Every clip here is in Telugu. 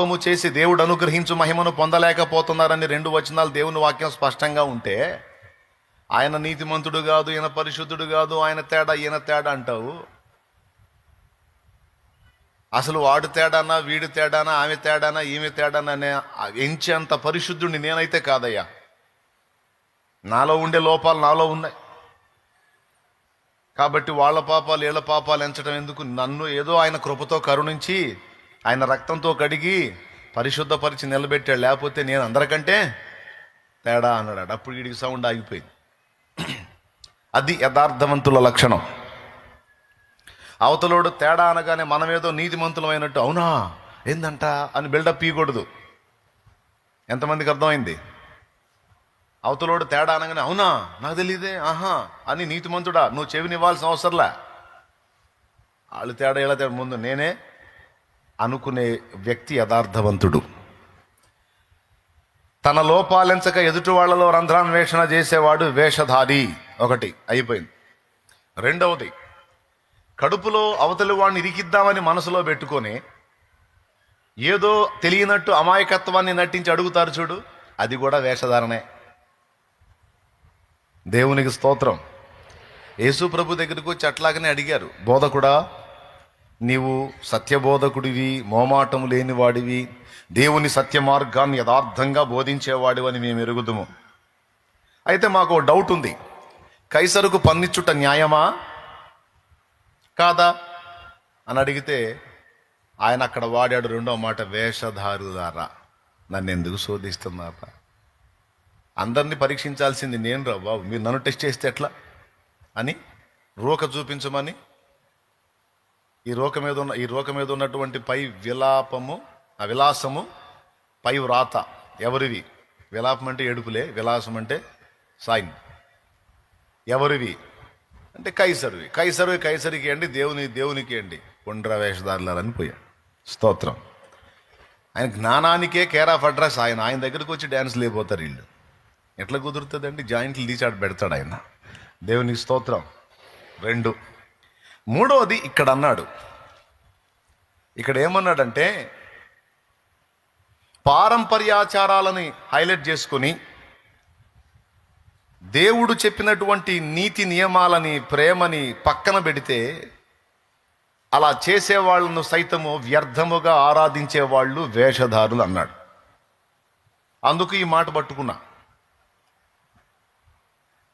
పాపము చేసి దేవుడు అనుగ్రహించు మహిమను పొందలేకపోతున్నారని రెండు వచనాలు దేవుని వాక్యం స్పష్టంగా ఉంటే ఆయన నీతిమంతుడు కాదు ఈయన పరిశుద్ధుడు కాదు ఆయన తేడా ఈయన తేడా అంటావు? అసలు వాడు తేడానా వీడు తేడానా ఆమె తేడానా ఈమె తేడానా అనే ఎంచేంత పరిశుద్ధుడిని నేనైతే కాదయ్యా. నాలో ఉండే లోపాలు నాలో ఉన్నాయి. కాబట్టి వాళ్ళ పాపాలు వీళ్ళ పాపాలు ఎంచడం ఎందుకు? నన్ను ఏదో ఆయన కృపతో కరుణించి ఆయన రక్తంతో కడిగి పరిశుద్ధపరిచి నిలబెట్టాడు. లేకపోతే నేను అందరికంటే తేడా అన్నాడు. అప్పుడు వీడికి సౌండ్ ఆగిపోయింది. అది యథార్థవంతుల లక్షణం. అవతలోడు తేడా అనగానే మనమేదో నీతిమంతులమైనట్టు అవునా? ఏందంట? అని బిల్డప్ ఇవ్వకూడదు ఎంతమందికి అర్థమైంది? అవతలోడు తేడా అనగానే అవునా? నాకు తెలియదే ఆహా. అని నీతిమంతుడా? నువ్వు చెవినివ్వాల్సిన అవసరంలా? వాళ్ళు తేడా ఇలా తేడా. ముందు నేనే అనుకునే వ్యక్తి యథార్థవంతుడు. తన లోపాలెంచక ఎదుటి వాళ్ళలో రంధ్రాన్వేషణ చేసేవాడు వేషధారి. ఒకటి అయిపోయింది. రెండవది కడుపులో అవతలి వాడిని ఇరికిద్దామని మనసులో పెట్టుకొని ఏదో తెలియనట్టు అమాయకత్వాన్ని నటించి అడుగుతారు చూడు అది కూడా వేషధారణే. దేవునికి స్తోత్రం. యేసు ప్రభు దగ్గరకు వచ్చి అట్లాగనే అడిగారు బోధకుడా నీవు సత్యబోధకుడివి మోమాటము లేనివాడివి దేవుని సత్య మార్గాన్ని యథార్థంగా బోధించేవాడివని మేము ఎరుగుదుము అయితే మాకు డౌట్ ఉంది. కైసరుకు పన్నిచ్చుట న్యాయమా? కాదా? అని అడిగితే ఆయన అక్కడ వాడాడు రెండో మాట వేషధారుదారా నన్ను ఎందుకు శోధిస్తున్నారా? అందరినీ పరీక్షించాల్సింది నేను రా బాబు మీరు నన్ను టెస్ట్ చేస్తే ఎట్లా? అని రోక చూపించమని ఈ రోక మీద ఉన్న ఈ రోక మీద ఉన్నటువంటి పై విలాపము ఆ విలాసము పై వ్రాత ఎవరివి? విలాపం అంటే ఏడుపులే విలాసం అంటే సాయిన్ ఎవరివి? అంటే కైసరువి. కైసరువి కైసరికి అండి దేవుని దేవునికి అండి. కొండ్ర వేషధారులని పోయా స్తోత్రం. ఆయన జ్ఞానానికే కేర్ ఆఫ్ అడ్రస్ ఆయన. ఆయన దగ్గరకు వచ్చి డ్యాన్స్ లేకపోతారు వీళ్ళు. ఎట్లా కుదురుతుందండి? జాయింట్లు తీసాడు పెడతాడు ఆయన. దేవునికి స్తోత్రం. రెండు. మూడవది ఇక్కడ అన్నాడు ఇక్కడ ఏమన్నాడంటే పారంపర్యాచారాలని హైలైట్ చేసుకుని దేవుడు చెప్పినటువంటి నీతి నియమాలని ప్రేమని పక్కన పెడితే అలా చేసేవాళ్ళను సైతము వ్యర్థముగా ఆరాధించే వాళ్ళు వేషధారులు అన్నాడు అందుకు ఈ మాట పట్టుకున్నా.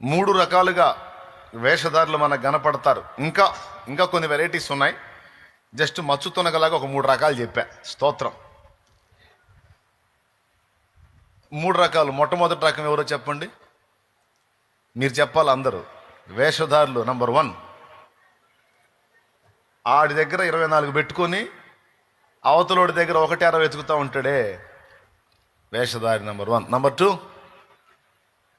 మూడు రకాలుగా వేషధారులు మనకు కనపడతారు ఇంకా ఇంకా కొన్ని వెరైటీస్ ఉన్నాయి. జస్ట్ మచ్చు తొనగలాగా ఒక మూడు రకాలు చెప్పా. స్తోత్రం. మూడు రకాలు. మొట్టమొదటి రకం ఎవరో చెప్పండి? మీరు చెప్పాలి అందరూ. వేషధారులు నంబర్ వన్ ఆడి దగ్గర ఇరవై నాలుగు పెట్టుకొని అవతలోడి దగ్గర ఒకటి అరవై వెతుకుతూ ఉంటాడే వేషధారి నంబర్ వన్ నంబర్ టూ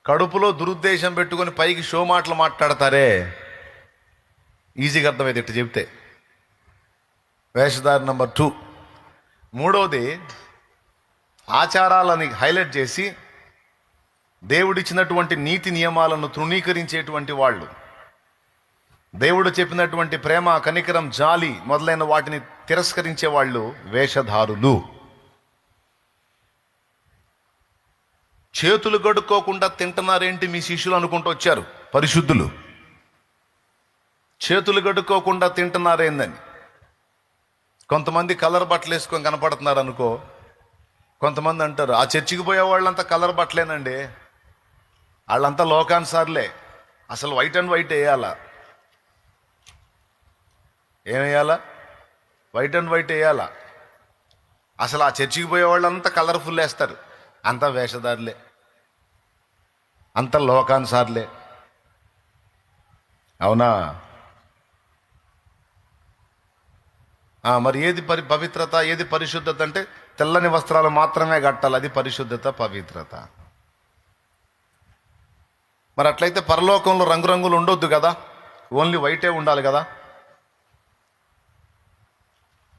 కడుపులో దురుద్దేశం పెట్టుకొని పైకి షో మాటలు మాట్లాడతారే? ఈజీగా అర్థమైంది ఇట్టు చెప్తే. వేషధారి నంబర్ టూ. మూడవది ఆచారాలని హైలైట్ చేసి దేవుడిచ్చినటువంటి నీతి నియమాలను తృణీకరించేటువంటి వాళ్ళు. దేవుడు చెప్పినటువంటి ప్రేమ కనికరం జాలి మొదలైన వాటిని తిరస్కరించే వాళ్ళు వేషధారులు. చేతులు కడుక్కోకుండా తింటున్నారేంటి మీ శిష్యులు అనుకుంటూ వచ్చారు? పరిశుద్ధులు. చేతులు కడుక్కోకుండా తింటున్నారేందని. కొంతమంది కలర్ బట్టలు వేసుకొని కనపడుతున్నారు అనుకో. కొంతమంది అంటారు ఆ చర్చికి పోయే వాళ్ళంతా కలర్ బట్టలేనండి. వాళ్ళంతా లోకానుసార్లే. అసలు వైట్ అండ్ వైట్ వేయాలా? ఏం వేయాలా? వైట్ అండ్ వైట్ వేయాలా? అసలు ఆ చర్చికి పోయే వాళ్ళంతా కలర్ఫుల్ వేస్తారు. అంతా వేషధారులే. అంత లోకానుసార్లే. అవునా? మరి ఏది పరి పవిత్రత ఏది పరిశుద్ధత అంటే తెల్లని వస్త్రాలు మాత్రమే కట్టాలి అది పరిశుద్ధత పవిత్రత. మరి అట్లయితే పరలోకంలో రంగురంగులు ఉండొద్దు కదా? ఓన్లీ వైటే ఉండాలి కదా?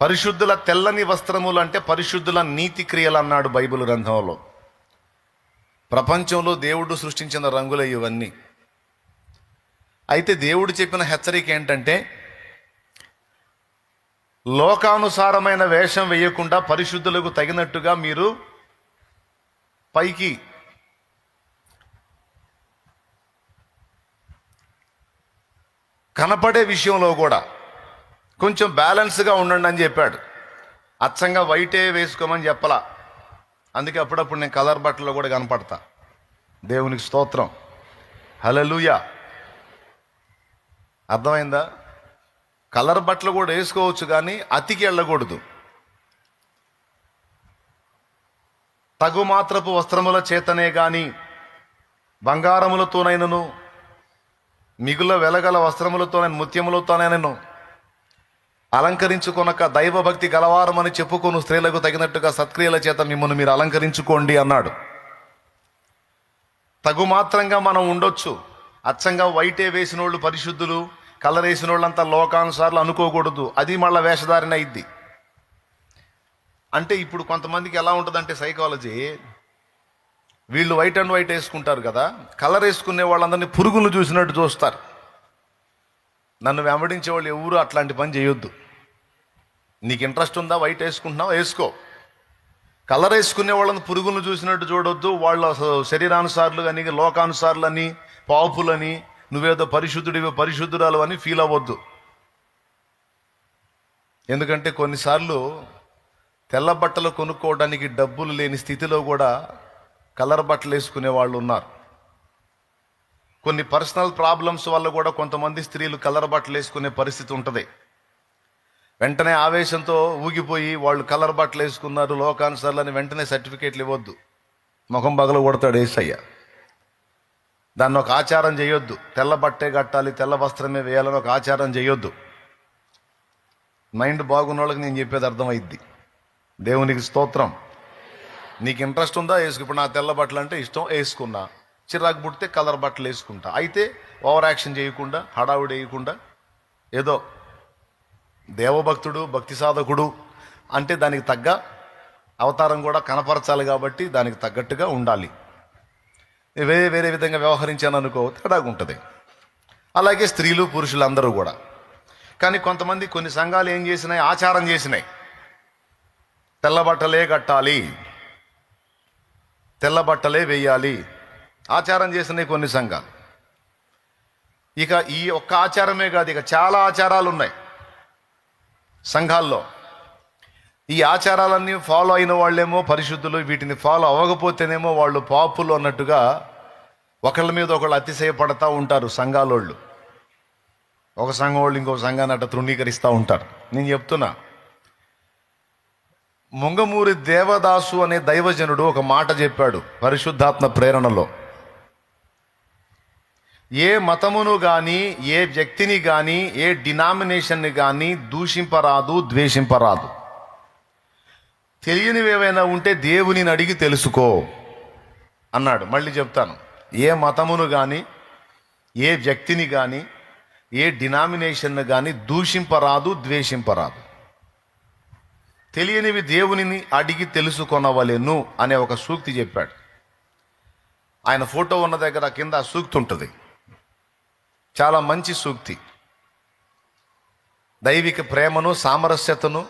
పరిశుద్ధుల తెల్లని వస్త్రములు అంటే పరిశుద్ధుల నీతి క్రియలు అన్నాడు బైబిల్ గ్రంథంలో. ప్రపంచంలో దేవుడు సృష్టించిన రంగులే ఇవన్నీ. అయితే దేవుడు చెప్పిన హెచ్చరిక ఏంటంటే లోకానుసారమైన వేషం వేయకుండా పరిశుద్ధులకు తగినట్టుగా మీరు పైకి కనపడే విషయంలో కూడా కొంచెం బ్యాలెన్స్గా ఉండండి అని చెప్పాడు. అచ్చంగా వైటే వేసుకోమని చెప్పలా. అందుకే అప్పుడప్పుడు నేను కలర్ బట్టల్లో కూడా కనపడతా. దేవునికి స్తోత్రం. హలలుయా అర్థమైందా? కలర్ బట్టలు కూడా వేసుకోవచ్చు కానీ అతికి వెళ్ళకూడదు. తగు మాత్రపు వస్త్రముల చేతనే కానీ బంగారములతోనైనను మిగుల వెలగల వస్త్రములతోనైన ముత్యములతోనైనను అలంకరించుకొనక దైవభక్తి గలవారమని చెప్పుకొను స్త్రీలకు తగినట్టుగా సత్క్రియల చేత మిమ్మల్ని మీరు అలంకరించుకోండి అన్నాడు. తగు మాత్రంగా మనం ఉండొచ్చు. అచ్చంగా వైటే వేసిన వాళ్ళు పరిశుద్ధులు కలరేసిన వాళ్ళంతా లోకానుసార్లు అనుకోకూడదు. అది మళ్ళీ వేషధారణ ఇద్ది అంటే ఇప్పుడు కొంతమందికి ఎలా ఉంటుందంటే సైకాలజీ వీళ్ళు వైట్ అండ్ వైట్ వేసుకుంటారు కదా. కలర్ వేసుకునే వాళ్ళందరినీ పురుగులు చూసినట్టు చూస్తారు. నన్ను వెంబడించే వాళ్ళు ఎవరు అట్లాంటి పని చేయొద్దు. నీకు ఇంట్రెస్ట్ ఉందా వైట్ వేసుకుంటున్నావు? వేసుకో. కలర్ వేసుకునే వాళ్ళని పురుగులను చూసినట్టు చూడొద్దు. వాళ్ళ శరీరానుసార్లు అని లోకానుసార్లని పాపులని నువ్వేదో పరిశుద్ధుడివి పరిశుద్ధురాలు అని ఫీల్ అవ్వద్దు. ఎందుకంటే కొన్నిసార్లు తెల్ల బట్టలు కొనుక్కోవడానికి డబ్బులు లేని స్థితిలో కూడా కలర్ బట్టలు వేసుకునే వాళ్ళు ఉన్నారు. కొన్ని పర్సనల్ ప్రాబ్లమ్స్ వల్ల కూడా కొంతమంది స్త్రీలు కలర్ బట్టలు వేసుకునే పరిస్థితి ఉంటుంది. వెంటనే ఆవేశంతో ఊగిపోయి వాళ్ళు కలర్ బట్టలు వేసుకున్నారు లోకానుసార్లని వెంటనే సర్టిఫికేట్లు ఇవ్వద్దు. ముఖం బగలు కొడతాడు ఏసయ్య. దాన్ని ఒక ఆచారం చేయొద్దు. తెల్ల బట్టే కట్టాలి తెల్ల వస్త్రమే వేయాలని ఒక ఆచారం చేయొద్దు. మైండ్ బాగున్న వాళ్ళకి నేను చెప్పేది అర్థమైద్ది. దేవునికి స్తోత్రం. నీకు ఇంట్రెస్ట్ ఉందా? వేసుకు. ఇప్పుడు నా తెల్ల బట్టలు అంటే ఇష్టం వేసుకున్నా. చిరాకు పుడితే కలర్ బట్టలు వేసుకుంటా. అయితే ఓవర్ యాక్షన్ చేయకుండా హడావుడి వేయకుండా ఏదో దేవభక్తుడు భక్తి సాధకుడు అంటే దానికి తగ్గ అవతారం కూడా కనపరచాలి కాబట్టి దానికి తగ్గట్టుగా ఉండాలి. వేరే వేరే విధంగా వ్యవహరించాను అనుకో తేడాగా ఉంటుంది. అలాగే స్త్రీలు పురుషులు అందరూ కూడా. కానీ కొంతమంది కొన్ని సంఘాలు ఏం చేసినాయి? ఆచారం చేసినాయి. తెల్ల బట్టలే కట్టాలి. తెల్ల బట్టలే వేయాలి. ఆచారం చేసినాయి కొన్ని సంఘాలు. ఇక ఈ ఒక్క ఆచారమే కాదు ఇక చాలా ఆచారాలు ఉన్నాయి సంఘాల్లో. ఈ ఆచారాలన్నీ ఫాలో అయిన వాళ్ళేమో పరిశుద్ధులు వీటిని ఫాలో అవ్వకపోతేనేమో వాళ్ళు పాపులు అన్నట్టుగా ఒకళ్ళ మీద ఒకళ్ళు అతిశయపడతా ఉంటారు సంఘాలోళ్ళు. ఒక సంఘం వాళ్ళు ఇంకో సంఘాన్ని అట్ట తృణీకరిస్తూ ఉంటారు. నేను చెప్తున్నా ముంగమూరి దేవదాసు అనే దైవజనుడు ఒక మాట చెప్పాడు పరిశుద్ధాత్మ ప్రేరణలో. ఏ మతమును కానీ ఏ వ్యక్తిని కానీ ఏ డినామినేషన్ని కానీ దూషింపరాదు ద్వేషింపరాదు. తెలియనివేవైనా ఉంటే దేవునిని అడిగి తెలుసుకో అన్నాడు. మళ్ళీ చెప్తాను. ఏ మతమును కానీ ఏ వ్యక్తిని కానీ ఏ డినామినేషన్ను కానీ దూషింపరాదు ద్వేషింపరాదు. తెలియనివి దేవునిని అడిగి తెలుసుకొనవలెను అనే ఒక సూక్తి చెప్పాడు. ఆయన ఫోటో ఉన్న దగ్గర కింద ఆ సూక్తి ఉంటుంది. చాలా మంచి సూక్తి. దైవిక ప్రేమను సామరస్యతను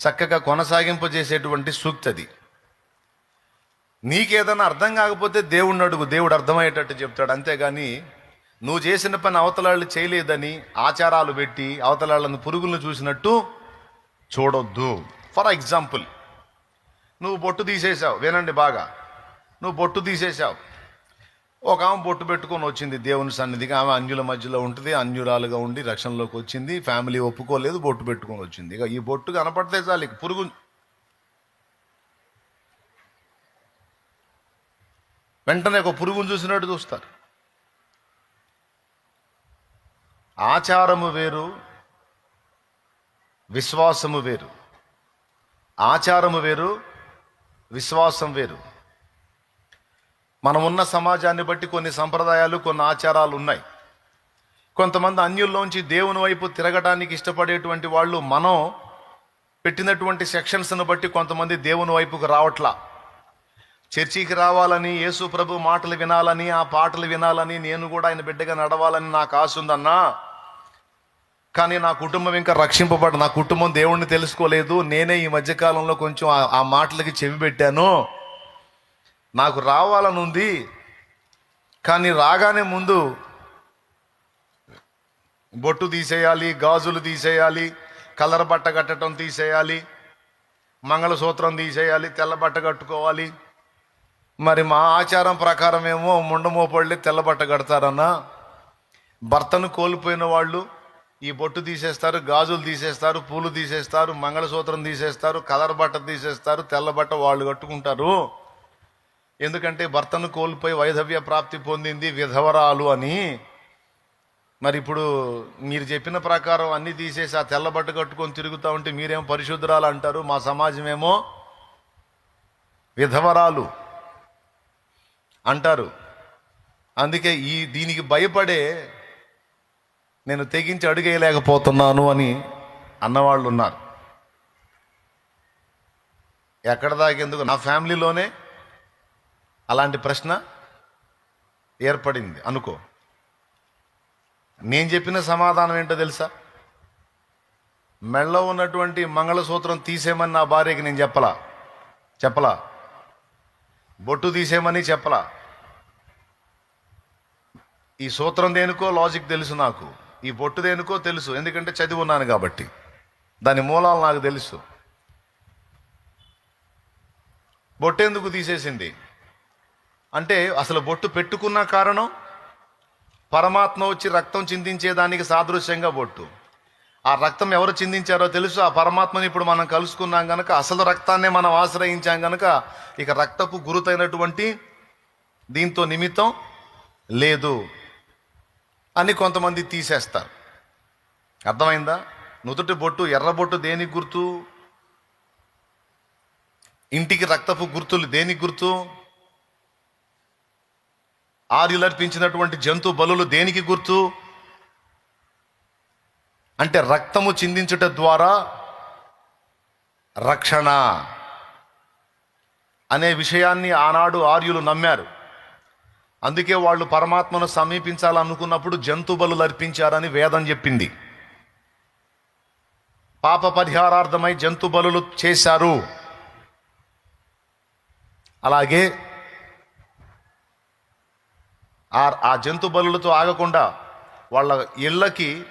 చక్కగా కొనసాగింపజేసేటువంటి సూక్తి అది. నీకేదైనా అర్థం కాకపోతే దేవుణ్ణి అడుగు దేవుడు అర్థమయ్యేటట్టు చెప్తాడు. అంతేగాని నువ్వు చేసిన పని అవతలాళ్ళు చేయలేదని ఆచారాలు పెట్టి అవతలాళ్ళను పురుగులను చూసినట్టు చూడొద్దు. ఫర్ ఎగ్జాంపుల్ నువ్వు బొట్టు తీసేసావు వినండి బాగా. నువ్వు బొట్టు తీసేసావు ఒక ఆమె బొట్టు పెట్టుకొని వచ్చింది దేవుని సన్నిధికి. ఆమె అన్యుల మధ్యలో ఉంటుంది అన్యురాలుగా ఉండి రక్షణలోకి వచ్చింది. ఫ్యామిలీ ఒప్పుకోలేదు బొట్టు పెట్టుకొని వచ్చింది. ఇక ఈ బొట్టు కనపడితే చాలు ఇక పురుగు. వెంటనే ఒక పురుగును చూసినట్టు చూస్తారు. ఆచారము వేరు విశ్వాసము వేరు. ఆచారము వేరు విశ్వాసం వేరు. మనం ఉన్న సమాజాన్ని బట్టి కొన్ని సంప్రదాయాలు కొన్ని ఆచారాలు ఉన్నాయి. కొంతమంది అన్యుల్లోంచి దేవుని వైపు తిరగటానికి ఇష్టపడేటువంటి వాళ్ళు మనం పెట్టినటువంటి సెక్షన్స్ను బట్టి కొంతమంది దేవుని వైపుకు రావట్లా. చర్చికి రావాలని యేసు ప్రభు మాటలు వినాలని ఆ పాటలు వినాలని నేను కూడా ఆయన బిడ్డగా నడవాలని నాకు ఆశ ఉందన్నా. కానీ నా కుటుంబం ఇంకా రక్షింపబడ నా కుటుంబం దేవుణ్ణి తెలుసుకోలేదు. నేనే ఈ మధ్యకాలంలో కొంచెం ఆ- ఆ మాటలకి చెవి పెట్టాను. నాకు రావాలని ఉంది కానీ రాగానే ముందు బొట్టు తీసేయాలి గాజులు తీసేయాలి కలర్ బట్ట కట్టడం తీసేయాలి మంగళసూత్రం తీసేయాలి తెల్ల బట్ట కట్టుకోవాలి. మరి మా ఆచారం ప్రకారం ఏమో ముండమోపళ్ళి తెల్ల బట్ట కడతారన్నా. భర్తను కోల్పోయిన వాళ్ళు ఈ బొట్టు తీసేస్తారు గాజులు తీసేస్తారు పూలు తీసేస్తారు మంగళసూత్రం తీసేస్తారు కలర్ బట్ట తీసేస్తారు తెల్ల బట్ట వాళ్ళు కట్టుకుంటారు. ఎందుకంటే భర్తను కోల్పోయి వైధవ్య ప్రాప్తి పొందింది విధవరాలు అని. మరి ఇప్పుడు మీరు చెప్పిన ప్రకారం అన్నీ తీసేసి ఆ తెల్లబట్ట కట్టుకొని తిరుగుతూ ఉంటే మీరేమో పరిశుద్ధరాలు అంటారు? మా సమాజం ఏమో విధవరాలు అంటారు. అందుకే ఈ దీనికి భయపడే నేను తెగించి అడుగేయలేకపోతున్నాను అని అన్నవాళ్ళు ఉన్నారు ఎక్కడ దాకేందుకు నా ఫ్యామిలీలోనే అలాంటి ప్రశ్న ఏర్పడింది. అనుకో. నేను చెప్పిన సమాధానం ఏంటో తెలుసా? మెళ్ళలో ఉన్నటువంటి మంగళసూత్రం తీసేయమని నా భార్యకి నేను చెప్పలా? చెప్పలా? బొట్టు తీసేయమని చెప్పలా? ఈ సూత్రం దేనికో? లాజిక్ తెలుసు నాకు. ఈ బొట్టు దేనికో? తెలుసు. ఎందుకంటే చదివున్నాను కాబట్టి. దాని మూలాలు నాకు తెలుసు. బొట్టెందుకు తీసేసింది? అంటే అసలు బొట్టు పెట్టుకున్న కారణం? పరమాత్మ వచ్చి రక్తం చిందించేదానికి సాదృశ్యంగా బొట్టు. ఆ రక్తం ఎవరు చిందించారో తెలుసు? ఆ పరమాత్మని ఇప్పుడు మనం కలుసుకున్నాం గనక అసలు రక్తాన్నే మనం ఆశ్రయించాం గనక ఇక రక్తపు గురుతైనటువంటి దీంతో నిమిత్తం లేదు అని కొంతమంది తీసేస్తారు. అర్థమైందా? నుదుటి బొట్టు ఎర్ర బొట్టు దేనికి గుర్తు? ఇంటికి రక్తపు గుర్తులు దేనికి గుర్తు? ఆర్యులర్పించినటువంటి జంతు బలులు దేనికి గుర్తు? అంటే రక్తము చిందించుట ద్వారా రక్షణ అనే విషయాన్ని ఆనాడు ఆర్యులు నమ్మారు. అందుకే వాళ్ళు పరమాత్మను సమీపించాలనుకున్నప్పుడు జంతు బలులు అర్పించారని వేదం చెప్పింది. పాప పరిహారార్థమై జంతు బలులు చేశారు. అలాగే ఆ ఆ జంతు బలులతో ఆగకుండా వాళ్ళ ఇళ్ళకి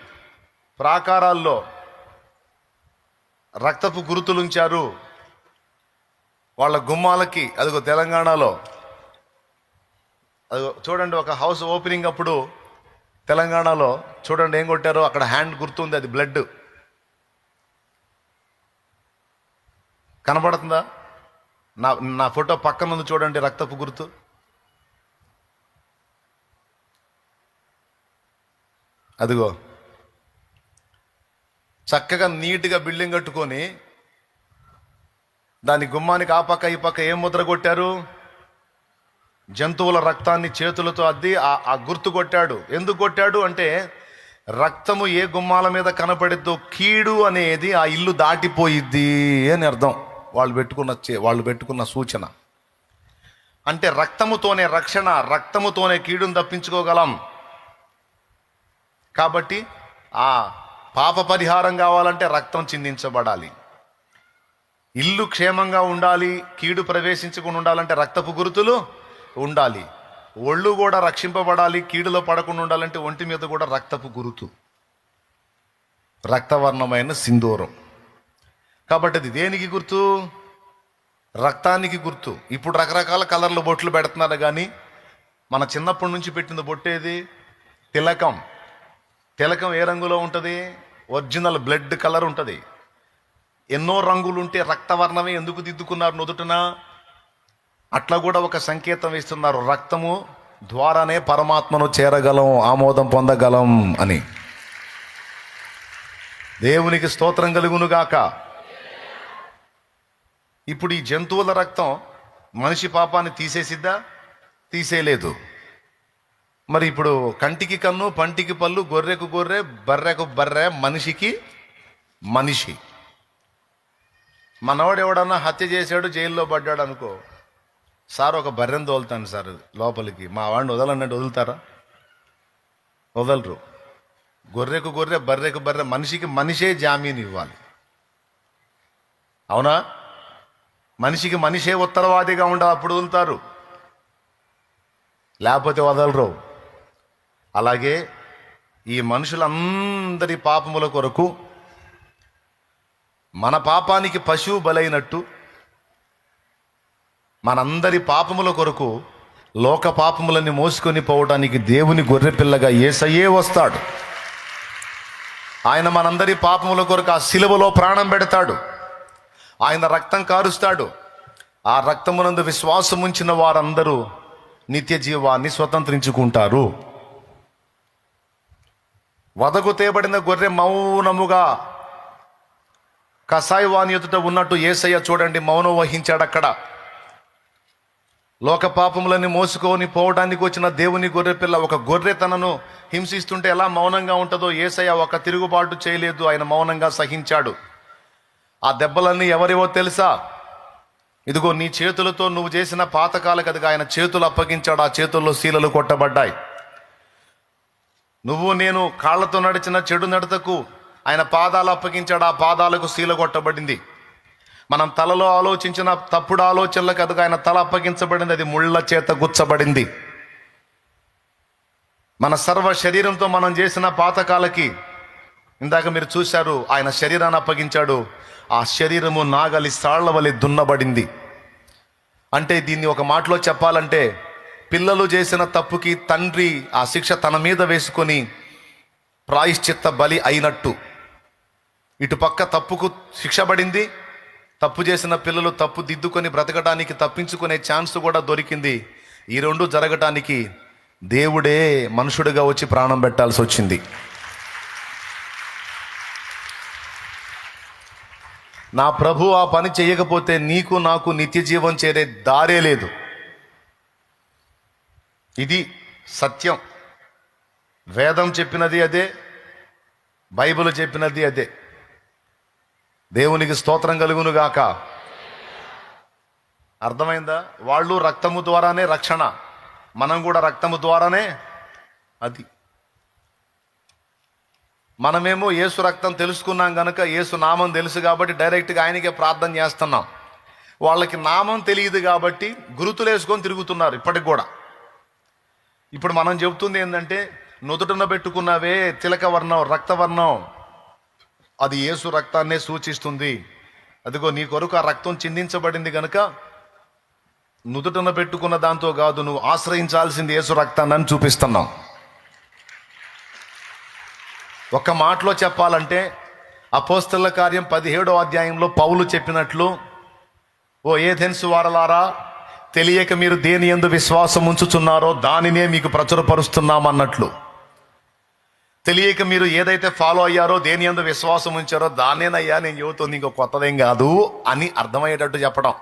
ప్రాకారాల్లో రక్తపు గుర్తులుంచారు. వాళ్ళ గుమ్మాలకి అదిగో తెలంగాణలో అదిగో చూడండి ఒక హౌస్ ఓపెనింగ్ అప్పుడు తెలంగాణలో చూడండి ఏం కొట్టారో అక్కడ హ్యాండ్ గుర్తుంది అది బ్లడ్. కనబడుతుందా? నా నా ఫోటో పక్కన ఉంది చూడండి రక్తపు గుర్తు. అదిగో. చక్కగా నీట్గా బిల్డింగ్ కట్టుకొని దాని గుమ్మానికి ఆ పక్క ఈ పక్క ఏం ముద్ర కొట్టారు? జంతువుల రక్తాన్ని చేతులతో అద్ది ఆ ఆ గుర్తు కొట్టాడు. ఎందుకు కొట్టాడు అంటే రక్తము ఏ గుమ్మాల మీద కనపడిద్దో కీడు అనేది ఆ ఇల్లు దాటిపోయిద్ది అని అర్థం. వాళ్ళు పెట్టుకున్న వాళ్ళు పెట్టుకున్న సూచన. అంటే రక్తముతోనే రక్షణ రక్తముతోనే కీడును తప్పించుకోగలం. కాబట్టి ఆ పాప పరిహారం కావాలంటే రక్తం చిందించబడాలి. ఇల్లు క్షేమంగా ఉండాలి కీడు ప్రవేశించకుండా ఉండాలంటే రక్తపు గురుతులు ఉండాలి. ఒళ్ళు కూడా రక్షింపబడాలి కీడులో పడకుండా ఉండాలంటే ఒంటి మీద కూడా రక్తపు గురుతు. రక్తవర్ణమైన సింధూరం. కాబట్టి అది దేనికి గుర్తు? రక్తానికి గుర్తు. ఇప్పుడు రకరకాల కలర్లు బొట్లు పెడుతున్నారు కానీ మన చిన్నప్పటి నుంచి పెట్టిన బొట్టేది తిలకం. తిలకం ఏ రంగులో ఉంటుంది? ఒరిజినల్ బ్లడ్ కలర్ ఉంటుంది. ఎన్నో రంగులు ఉంటే రక్తవర్ణమే ఎందుకు దిద్దుకున్నారు నుదుటన? అట్లా కూడా ఒక సంకేతం ఇస్తున్నారు రక్తము ద్వారానే పరమాత్మను చేరగలం ఆమోదం పొందగలం అని. దేవునికి స్తోత్రం కలుగునుగాక. ఇప్పుడు ఈ జంతువుల రక్తం మనిషి పాపాన్ని తీసేసిద్దా? తీసేయలేదు. మరి ఇప్పుడు కంటికి కన్ను పంటికి పళ్ళు గొర్రెకు గొర్రె బర్రెకు బర్రె మనిషికి మనిషి. మనవాడు ఎవడన్నా హత్య చేశాడు జైల్లో పడ్డాడు అనుకో సార్ ఒక బర్రెను తోలుతాను సార్ లోపలికి. మా వాడిని వదలన్నట్టు వదులుతారా? వదలరు. గొర్రెకు గొర్రె బర్రెకు బర్రె మనిషికి మనిషే జామీన్ ఇవ్వాలి. అవునా? మనిషికి మనిషే ఉత్తరవాదిగా ఉండ అప్పుడు వదులుతారు. లేకపోతే వదలరు. అలాగే ఈ మనుషులందరి పాపముల కొరకు మన పాపానికి పశువు బలైనట్టు మనందరి పాపముల కొరకు లోక పాపములని మోసుకొని పోవడానికి దేవుని గొర్రెపిల్లగా ఏసయ్యే వస్తాడు. ఆయన మనందరి పాపముల కొరకు ఆ శిలువలో ప్రాణం పెడతాడు. ఆయన రక్తం కారుస్తాడు. ఆ రక్తమునందు విశ్వాసం ఉంచిన వారందరూ నిత్య జీవాన్ని స్వతంత్రించుకుంటారు. వదకు తేబడిన గొర్రె మౌనముగా కసాయి వాని ఎదుట ఉన్నట్టు ఏసయ్య చూడండి మౌనం వహించాడు అక్కడ లోక పాపములని మోసుకొని పోవడానికి వచ్చిన దేవుని గొర్రె పిల్ల ఒక గొర్రె తనను హింసిస్తుంటే ఎలా మౌనంగా ఉంటుందో ఏసయ్య ఒక తిరుగుబాటు చేయలేదు ఆయన మౌనంగా సహించాడు. ఆ దెబ్బలన్నీ ఎవరివో తెలుసా? ఇదిగో నీ చేతులతో నువ్వు చేసిన పాతకాల ఆయన చేతులు అప్పగించాడు ఆ చేతుల్లో శీలలు కొట్టబడ్డాయి. నువ్వు నేను కాళ్ళతో నడిచిన చెడు నడతకు ఆయన పాదాలు అప్పగించాడు ఆ పాదాలకు శీల కొట్టబడింది. మనం తలలో ఆలోచించిన తప్పుడు ఆలోచనలకు కనుక ఆయన తల అప్పగించబడింది అది ముళ్ళ చేత గుచ్చబడింది. మన సర్వ శరీరంతో మనం చేసిన పాతకాలకి ఇందాక మీరు చూశారు ఆయన శరీరాన్ని అప్పగించాడు ఆ శరీరము నాగలి సాళ్ళ వలె దున్నబడింది. అంటే దీన్ని ఒక మాటలో చెప్పాలంటే పిల్లలు చేసిన తప్పుకి తండ్రి ఆ శిక్ష తన మీద వేసుకొని ప్రాయశ్చిత్త బలి అయినట్టు. ఇటుపక్క తప్పుకు శిక్ష పడింది తప్పు చేసిన పిల్లలు తప్పు దిద్దుకొని బ్రతకడానికి తప్పించుకునే ఛాన్స్ కూడా దొరికింది. ఈ రెండు జరగటానికి దేవుడే మనుషుడిగా వచ్చి ప్రాణం పెట్టాల్సి వచ్చింది. నా ప్రభు ఆ పని చేయకపోతే నీకు నాకు నిత్య జీవం చేరే దారే లేదు. ఇది సత్యం. వేదం చెప్పినది అదే బైబిల్ చెప్పినది అదే. దేవునికి స్తోత్రం కలుగును గాక అర్థమైందా? వాళ్ళు రక్తము ద్వారానే రక్షణ. మనం కూడా రక్తము ద్వారానే అది. మనమేమో యేసు రక్తం తెలుసుకున్నాం కనుక యేసు నామం తెలుసు కాబట్టి డైరెక్ట్గా ఆయనకే ప్రార్థన చేస్తున్నాం. వాళ్ళకి నామం తెలియదు కాబట్టి గురుతులు వేసుకొని తిరుగుతున్నారు ఇప్పటికి కూడా. ఇప్పుడు మనం చెబుతుంది ఏంటంటే నుదుటన పెట్టుకున్నవే తిలక వర్ణం రక్తవర్ణం అది యేసు రక్తాన్నే సూచిస్తుంది. అదిగో నీ కొరకు ఆ రక్తం చిందించబడింది గనుక నుదుటన పెట్టుకున్న దాంతో కాదు నువ్వు ఆశ్రయించాల్సింది యేసు రక్తాన్ని అని చూపిస్తున్నాం. ఒక్క మాటలో చెప్పాలంటే అపోస్తల కార్యం పదిహేడో అధ్యాయంలో పౌలు చెప్పినట్లు ఓ ఏథెన్స్ వారలారా తెలియక మీరు దేని ఎందు విశ్వాసం ఉంచుచున్నారో దానినే మీకు ప్రచురపరుస్తున్నామన్నట్లు తెలియక మీరు ఏదైతే ఫాలో అయ్యారో దేని ఎందు విశ్వాసం ఉంచారో దానేనయ్యా నేను చెబుతుంది ఇంకో కొత్తదేం కాదు అని అర్థమయ్యేటట్టు చెప్పడం.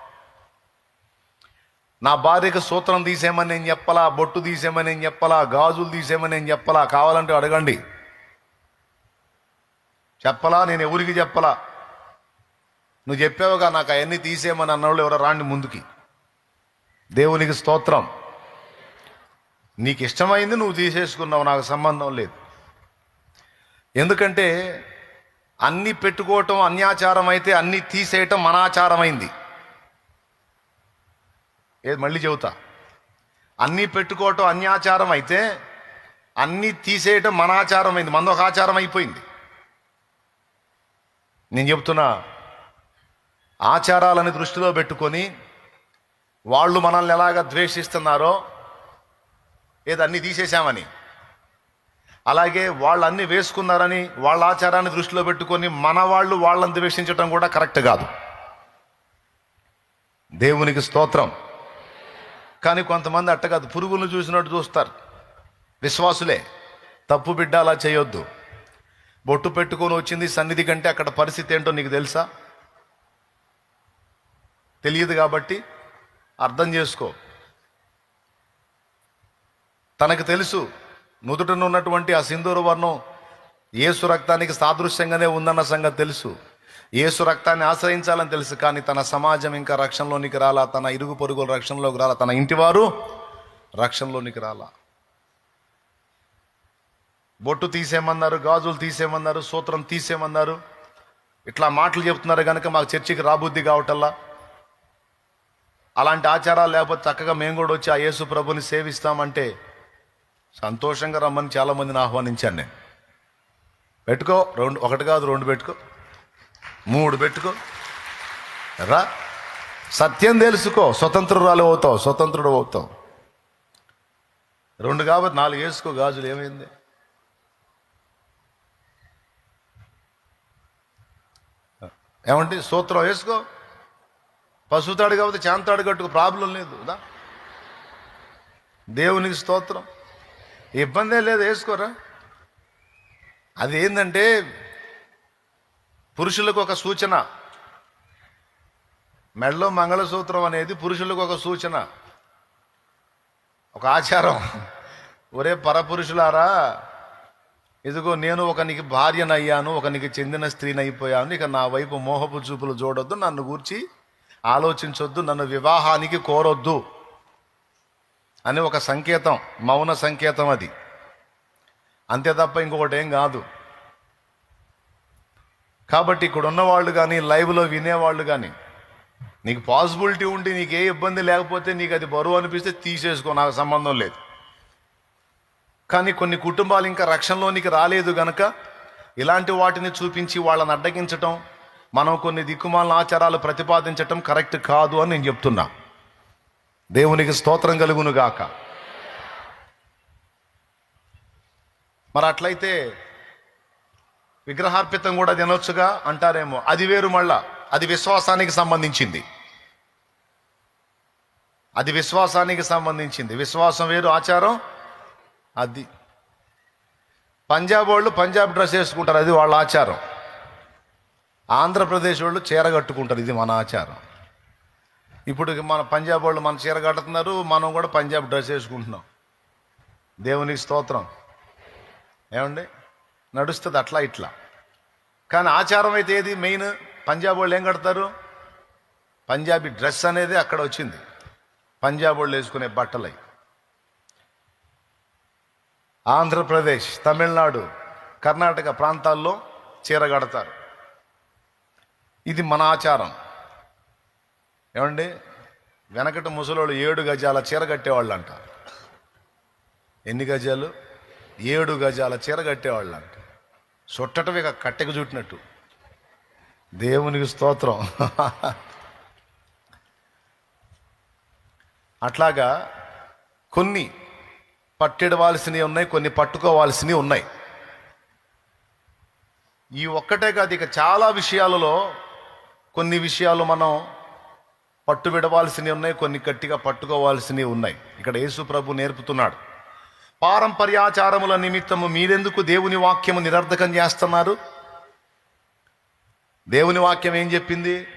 నా భార్యకు సూత్రం తీసేయమని నేను చెప్పలా బొట్టు తీసేయమని నేను చెప్పలా గాజులు తీసేయమని నేను చెప్పలా కావాలంటే అడగండి. చెప్పలా నేను ఎవరికి చెప్పలా? నువ్వు చెప్పావుగా నాకు అవన్నీ తీసేయమని అన్నవాళ్ళు ఎవరో రాండి ముందుకి. దేవునికి స్తోత్రం. నీకు ఇష్టమైంది నువ్వు తీసేసుకున్నావు నాకు సంబంధం లేదు. ఎందుకంటే అన్నీ పెట్టుకోవటం అన్యాచారం అయితే అన్నీ తీసేయటం మనాచారమైంది ఏది మళ్ళీ చెబుతా. అన్నీ పెట్టుకోవటం అన్యాచారం అయితే అన్నీ తీసేయటం మనాచారమైంది మందొక ఆచారం అయిపోయింది నేను చెప్తున్నా ఆచారాలని దృష్టిలో పెట్టుకొని వాళ్ళు మనల్ని ఎలాగ ద్వేషిస్తున్నారో ఏదో అన్నీ తీసేశామని. అలాగే వాళ్ళు అన్ని వేసుకున్నారని వాళ్ళ ఆచారాన్ని దృష్టిలో పెట్టుకొని మన వాళ్ళు వాళ్ళని ద్వేషించడం కూడా కరెక్ట్ కాదు. దేవునికి స్తోత్రం. కానీ కొంతమంది అట్ట కాదు పురుగులను చూసినట్టు చూస్తారు. విశ్వాసులే తప్పు బిడ్డ అలా చేయొద్దు. బొట్టు పెట్టుకొని వచ్చింది సన్నిధి కంటే అక్కడ పరిస్థితి ఏంటో నీకు తెలుసా? తెలియదు కాబట్టి అర్థం చేసుకో. తనకు తెలుసు నుదుటను ఉన్నటువంటి ఆ సింధూరు వర్ణం ఏసు రక్తానికి సాదృశ్యంగానే ఉందన్న సంగతి తెలుసు. ఏసు రక్తాన్ని ఆశ్రయించాలని తెలుసు కానీ తన సమాజం ఇంకా రక్షణలోనికి రాలా తన ఇరుగు పొరుగుల రక్షణలోకి రాలా తన ఇంటివారు రక్షణలోనికి రాలా. బొట్టు తీసేయమన్నారు గాజులు తీసేయమన్నారు సూత్రం తీసేయమన్నారు. ఇట్లా మాటలు చెప్తున్నారు కనుక మాకు చర్చికి రాబుద్ది కావటల్లా? అలాంటి ఆచారాలు లేకపోతే చక్కగా మేము కూడా వచ్చి ఆ యేసు ప్రభుని సేవిస్తామంటే సంతోషంగా రమ్మని చాలామందిని ఆహ్వానించాను నేను. పెట్టుకో రెండు ఒకటి కాదు రెండు పెట్టుకో మూడు పెట్టుకో రా. సత్యం తెలుసుకో స్వతంత్రురాలు అవుతావు స్వతంత్రుడు అవుతావు. రెండు కాబట్టి నాలుగు వేసుకో గాజులు ఏమైంది? ఏమంటే సూత్రం వేసుకో. పశువుతాడు కాబట్టి చేంతాడు కట్టుకు ప్రాబ్లం లేదు కదా దేవునికి స్తోత్రం. ఇబ్బందే లేదు వేసుకోరా? అది ఏంటంటే పురుషులకు ఒక సూచన. మెడలో మంగళసూత్రం అనేది పురుషులకు ఒక సూచన. ఒక ఆచారం. ఒరే పరపురుషులారా ఇదిగో నేను ఒకనికి భార్యనయ్యాను ఒకనికి చెందిన స్త్రీని అయిపోయాను ఇక నా వైపు మోహపు చూపులు చూడొద్దు నన్ను గూర్చి ఆలోచించొద్దు నన్ను వివాహానికి కోరొద్దు అని ఒక సంకేతం మౌన సంకేతం అది. అంతే తప్ప ఇంకొకటి ఏం కాదు. కాబట్టి ఇక్కడ ఉన్నవాళ్ళు కానీ లైవ్లో వినేవాళ్ళు కానీ నీకు పాసిబిలిటీ ఉండి నీకు ఏ ఇబ్బంది లేకపోతే నీకు అది బరువు అనిపిస్తే తీసేసుకో నాకు సంబంధం లేదు. కానీ కొన్ని కుటుంబాలు ఇంకా రక్షణలోనికి రాలేదు గనక ఇలాంటి వాటిని చూపించి వాళ్ళని అడ్డగించటం మనం కొన్ని దిక్కుమాల ఆచారాలు ప్రతిపాదించటం కరెక్ట్ కాదు అని నేను చెప్తున్నా. దేవునికి స్తోత్రం కలుగును గాక. మరి అట్లయితే విగ్రహార్పితం కూడా తినొచ్చుగా అంటారేమో. అది వేరు మళ్ళా. అది విశ్వాసానికి సంబంధించింది. అది విశ్వాసానికి సంబంధించింది. విశ్వాసం వేరు ఆచారం అది. పంజాబ్ వాళ్ళు పంజాబ్ డ్రెస్ వేసుకుంటారు అది వాళ్ళ ఆచారం. ఆంధ్రప్రదేశ్ వాళ్ళు చీర కట్టుకుంటారు. ఇది మన ఆచారం. ఇప్పుడు మన పంజాబ్ వాళ్ళు మన చీర కడుతున్నారు. మనం కూడా పంజాబ్ డ్రెస్ వేసుకుంటున్నాం. దేవునికి స్తోత్రం. ఏమండి? నడుస్తుంది అట్లా ఇట్లా. కానీ ఆచారం అయితే ఏది? మెయిన్ పంజాబ్ వాళ్ళు ఏం కడతారు? పంజాబీ డ్రెస్ అనేది అక్కడ వచ్చింది. పంజాబ్ వాళ్ళు వేసుకునే బట్టలై. ఆంధ్రప్రదేశ్ తమిళనాడు కర్ణాటక ప్రాంతాల్లో చీర కడతారు. ఇది మన ఆచారం. ఏమండి? వెనకట ముసలోళ్ళు ఏడు గజాల చీర కట్టేవాళ్ళు అంట ఎన్ని గజాలు? ఏడు గజాల చీర కట్టేవాళ్ళు అంట చుట్టటవి ఇక కట్టెకు చుట్టినట్టు. దేవునికి స్తోత్రం. అట్లాగా కొన్ని పట్టిడవలసినవి ఉన్నాయి కొన్ని పట్టుకోవాల్సినవి ఉన్నాయి. ఈ ఒక్కటే కాదు ఇక చాలా విషయాలలో కొన్ని విషయాలు మనం పట్టు విడవాల్సినవి ఉన్నాయి కొన్ని గట్టిగా పట్టుకోవాల్సినవి ఉన్నాయి. ఇక్కడ యేసు ప్రభు నేర్పుతున్నాడు. పారంపర్యాచారముల నిమిత్తము మీరెందుకు దేవుని వాక్యము నిరర్ధకం చేస్తున్నారు? దేవుని వాక్యం ఏం చెప్పింది?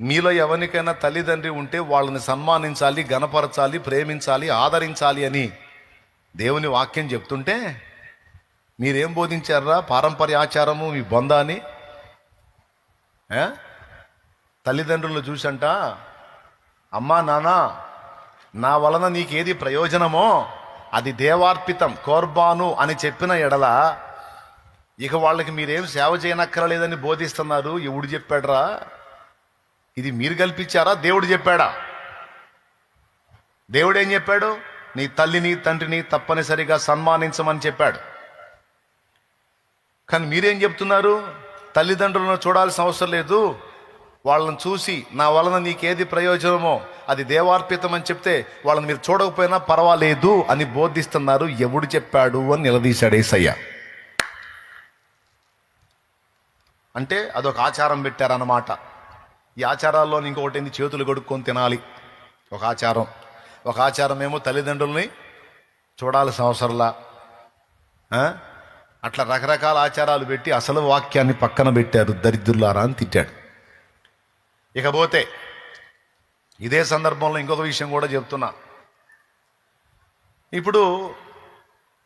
మీలో ఎవరికైనా తల్లిదండ్రి ఉంటే వాళ్ళని సన్మానించాలి గణపరచాలి ప్రేమించాలి ఆదరించాలి అని దేవుని వాక్యం చెప్తుంటే మీరేం బోధించారా? పారంపర్య ఆచారము మీ బొందాని తల్లిదండ్రులు చూసంట అమ్మా నానా నా వలన నీకేది ప్రయోజనమో అది దేవార్పితం కోర్బాను అని చెప్పిన ఎడల ఇక వాళ్ళకి మీరేం సేవ చేయనక్కరలేదని బోధిస్తున్నారు. ఎవడు చెప్పాడరా? ఇది మీరు కల్పించారా? దేవుడు చెప్పాడా? దేవుడు ఏం చెప్పాడు? నీ తల్లిని తండ్రిని తప్పనిసరిగా సన్మానించమని చెప్పాడు. కానీ మీరేం చెప్తున్నారు? తల్లిదండ్రులను చూడాల్సిన అవసరం లేదు. వాళ్ళని చూసి నా వలన నీకేది ప్రయోజనమో అది దేవార్పితం అని చెప్తే వాళ్ళని మీరు చూడకపోయినా పర్వాలేదు అని బోధిస్తున్నారు. ఎవడు చెప్పాడు అని నిలదీశాడు ఏసయ్య. అంటే అదొక ఆచారం పెట్టారన్నమాట. ఈ ఆచారాల్లో ఇంకొకటి ఏంది? చేతులు కడుక్కొని తినాలి. ఒక ఆచారం. ఒక ఆచారం ఏమో తల్లిదండ్రుల్ని చూడాల్సిన అవసరంలా. అట్లా రకరకాల ఆచారాలు పెట్టి అసలు వాక్యాన్ని పక్కన పెట్టారు దరిద్రులారా అని తిట్టాడు. ఇకపోతే ఇదే సందర్భంలో ఇంకొక విషయం కూడా చెప్తున్నా. ఇప్పుడు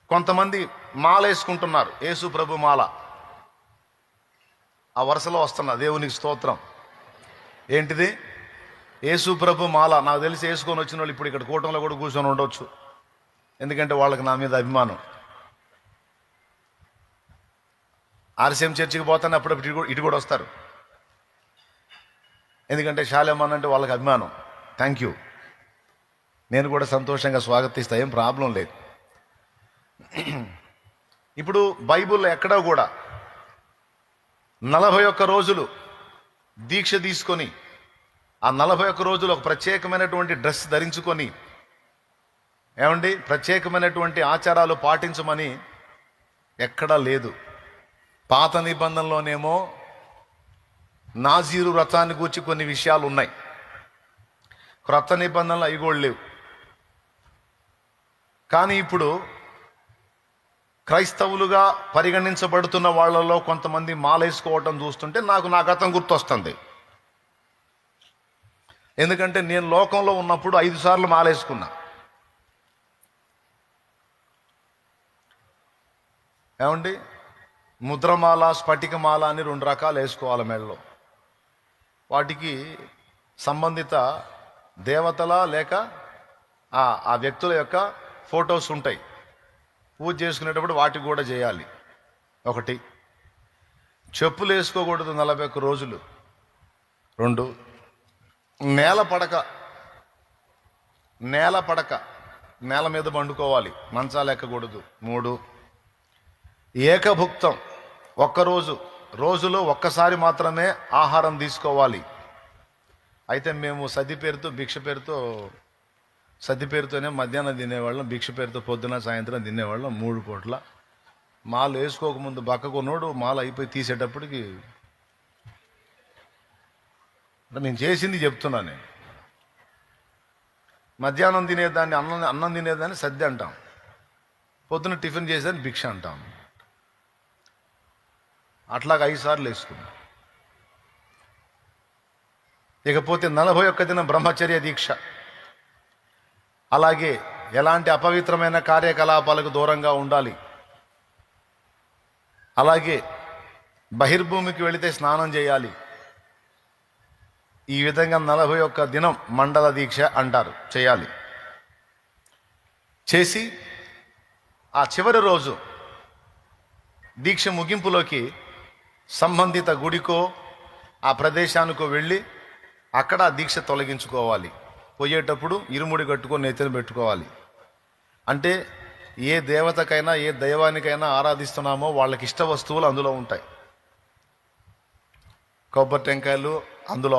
కొంతమంది మాల వేసుకుంటున్నారు యేసు ప్రభు మాల. ఆ వరుసలో వస్తున్న దేవునికి స్తోత్రం. ఏంటిది? యేసు ప్రభు మాల. నాకు తెలిసి వేసుకొని వచ్చిన వాళ్ళు ఇప్పుడు ఇక్కడ కూటంలో కూడా కూర్చొని ఉండొచ్చు. ఎందుకంటే వాళ్ళకి నా మీద అభిమానం. ఆర్సీఎం చర్చికి పోతాను అప్పుడప్పుడు ఇటు కూడా- ఇటు కూడా వస్తారు. ఎందుకంటే షాలేమాన్ అంటే వాళ్ళకి అభిమానం. థ్యాంక్ యూ నేను కూడా సంతోషంగా స్వాగతిస్తా ఏం ప్రాబ్లం లేదు. ఇప్పుడు బైబిల్లో ఎక్కడా కూడా నలభై ఒక్క రోజులు దీక్ష తీసుకొని ఆ నలభై ఒక్క రోజులు ఒక ప్రత్యేకమైనటువంటి డ్రెస్ ధరించుకొని ఏమండి? ప్రత్యేకమైనటువంటి ఆచారాలు పాటించమని ఎక్కడా లేదు. పాత నిబంధనలోనేమో నాజీరు వ్రతాన్ని గూర్చి కొన్ని విషయాలు ఉన్నాయి క్రొత్త నిబంధనలు అవి కూడా లేవు. కానీ ఇప్పుడు క్రైస్తవులుగా పరిగణించబడుతున్న వాళ్ళలో కొంతమంది మాలేసుకోవటం చూస్తుంటే నాకు నా గతం గుర్తొస్తుంది. ఎందుకంటే నేను లోకంలో ఉన్నప్పుడు ఐదు సార్లు మాలేసుకున్నా. ఏమండి? ముద్రమాల స్ఫటికమాల అని రెండు రకాలు వేసుకోవాలి మెడలో. వాటికి సంబంధిత దేవతల లేక ఆ ఆ వ్యక్తుల యొక్క ఫొటోస్ ఉంటాయి. పూజ చేసుకునేటప్పుడు వాటికి కూడా చేయాలి. ఒకటి చెప్పులు వేసుకోకూడదు నలభై ఒక్క రోజులు. రెండు నేల పడక నేల పడక నేల మీద పండుకోవాలి. మంచాలు ఎక్కకూడదు మూడు ఏకభుక్తం. ఒక్కరోజు రోజులో ఒక్కసారి మాత్రమే ఆహారం తీసుకోవాలి. అయితే మేము సద్ది పేరుతో భిక్ష పేరుతో సద్ది పేరుతోనే మధ్యాహ్నం తినేవాళ్ళం భిక్ష పేరుతో పొద్దున సాయంత్రం తినేవాళ్ళం మూడు పూట్ల. మాలు వేసుకోకముందు బక్క కొన్నోడు మాలు అయిపోయి తీసేటప్పటికి అంటే నేను చేసింది చెప్తున్నా నేను. మధ్యాహ్నం తినేదాన్ని అన్నం అన్నం తినేదాన్ని సద్ది అంటాం. పొద్దున టిఫిన్ చేసేదాన్ని భిక్ష అంటాం. అట్లాగ ఐదు సార్లు ఇకపోతే నలభై ఒక్క దినం బ్రహ్మచర్య దీక్ష. అలాగే ఎలాంటి అపవిత్రమైన కార్యకలాపాలకు దూరంగా ఉండాలి. అలాగే బహిర్భూమికి వెళితే స్నానం చేయాలి. ఈ విధంగా నలభై ఒక్క దినం మండల దీక్ష అంటారు చేయాలి. చేసి ఆ చివరి రోజు దీక్ష ముగింపులోకి సంబంధిత గుడికో ఆ ప్రదేశానికో వెళ్ళి అక్కడ దీక్ష తొలగించుకోవాలి. పోయేటప్పుడు ఇరుముడి కట్టుకొని నెత్తిన పెట్టుకోవాలి. అంటే ఏ దేవతకైనా ఏ దైవానికైనా ఆరాధిస్తున్నామో వాళ్ళకి ఇష్ట వస్తువులు అందులో ఉంటాయి. కొబ్బరి టెంకాయలు అందులో